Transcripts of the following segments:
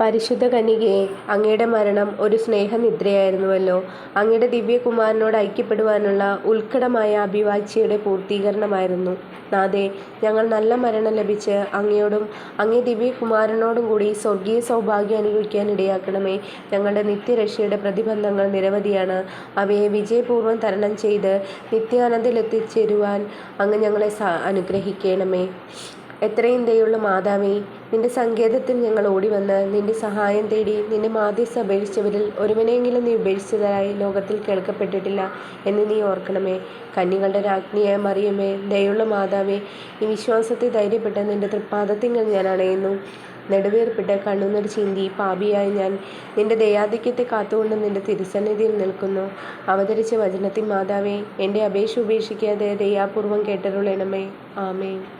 പരിശുദ്ധ കനികയെ അങ്ങയുടെ മരണം ഒരു സ്നേഹനിദ്രയായിരുന്നുവല്ലോ. അങ്ങയുടെ ദിവ്യകുമാരനോട് ഐക്യപ്പെടുവാനുള്ള ഉത്കടമായ അഭിവാച്യയുടെ പൂർത്തീകരണമായിരുന്നു. നാഥേ, ഞങ്ങൾ നല്ല മരണം ലഭിച്ച് അങ്ങയോടും അങ്ങേ ദിവ്യകുമാരനോടും കൂടി സ്വർഗീയ സൗഭാഗ്യം അനുഭവിക്കാൻ ഇടയാക്കണമേ. ഞങ്ങളുടെ നിത്യരക്ഷയുടെ പ്രതിബന്ധങ്ങൾ നിരവധിയാണ്. അവയെ വിജയപൂർവം തരണം ചെയ്ത് നിത്യാനന്ദത്തിലെത്തിച്ചേരുവാൻ അങ്ങ് ഞങ്ങളെ അനുഗ്രഹിക്കണമേ. എത്രയും ദയുള്ള മാതാവേ, നിന്റെ സങ്കേതത്തിൽ ഞങ്ങൾ ഓടിവന്ന് നിന്റെ സഹായം തേടി നിന്റെ മാധ്യസ്ഥ അപേക്ഷിച്ചവരിൽ ഒരുവനെങ്കിലും നീ ഉപേക്ഷിച്ചതായി ലോകത്തിൽ കേൾക്കപ്പെട്ടിട്ടില്ല എന്ന് നീ ഓർക്കണമേ. കന്യകളുടെ രാജ്ഞിയായ മറിയമേ, ദയുള്ള മാതാവേ, ഈ വിശ്വാസത്തെ ധൈര്യപ്പെട്ട നിന്റെ തൃപ്പാദത്തിങ്കൽ ഞാൻ അണയുന്നു. നെടുവേർപ്പെട്ട കണ്ണുനീർ ചിന്തി പാപിയായ ഞാൻ നിന്റെ ദയാധിക്യത്തെ കാത്തുകൊണ്ട് നിന്റെ തിരുസന്നിധിയിൽ നിൽക്കുന്നു. അവതരിച്ച വചനത്തിൻ മാതാവേ, എന്റെ അപേക്ഷ ഉപേക്ഷിക്കാതെ ദയാപൂർവം കേട്ടരുളണമേ. ആമേൻ.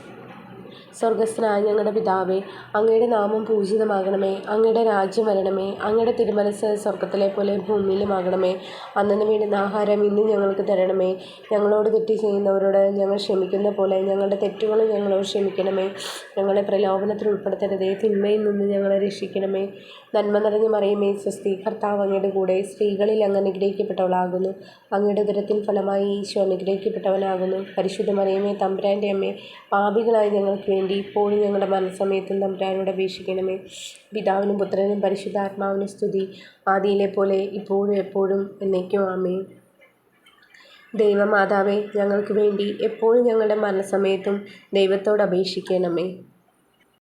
സ്വർഗസ്ഥനായ ഞങ്ങളുടെ പിതാവേ, അങ്ങയുടെ നാമം പൂജിതമാകണമേ. അങ്ങയുടെ രാജ്യം വരണമേ. അങ്ങയുടെ തിരുമനസ് സ്വർഗത്തിലെ പോലെ ഭൂമിയിലുമാകണമേ. അന്നന്ന് വേണ്ടുന്ന ആഹാരം ഇന്ന് ഞങ്ങൾക്ക് തരണമേ. ഞങ്ങളോട് തെറ്റ് ചെയ്യുന്നവരോട് ഞങ്ങൾ ക്ഷമിക്കുന്ന പോലെ ഞങ്ങളുടെ തെറ്റുകളും ഞങ്ങളോട് ക്ഷമിക്കണമേ. ഞങ്ങളെ പ്രലോഭനത്തിൽ ഉൾപ്പെടുത്തരുതേ. തിന്മയിൽ നിന്ന് ഞങ്ങളെ രക്ഷിക്കണമേ. നന്മ നിറഞ്ഞ മറിയമേ, സ്വസ്തി. കർത്താവ് അങ്ങയുടെ കൂടെ. സ്ത്രീകളിൽ അങ്ങ് അനുഗ്രഹിക്കപ്പെട്ടവളാകുന്നു. അങ്ങയുടെ ദുരത്തിൽ ഫലമായി ഈശോ അനുഗ്രഹിക്കപ്പെട്ടവനാകുന്നു. പരിശുദ്ധ മറിയമേ, തമ്പുരാന്റെ അമ്മേ, പാപികളായ ഞങ്ങൾക്ക് വേണ്ടി ഇപ്പോഴും ഞങ്ങളുടെ മനസ്സമയത്തും തമ്പുരാനോട് അപേക്ഷിക്കണമേ. പിതാവിനും പുത്രനും പരിശുദ്ധാത്മാവിനും സ്തുതി. ആദിയിലെ പോലെ ഇപ്പോഴും എപ്പോഴും എന്നേക്കും ആമേ ദൈവമാതാവേ, ഞങ്ങൾക്ക് വേണ്ടി എപ്പോഴും ഞങ്ങളുടെ മരണസമയത്തും ദൈവത്തോട് അപേക്ഷിക്കണമേ.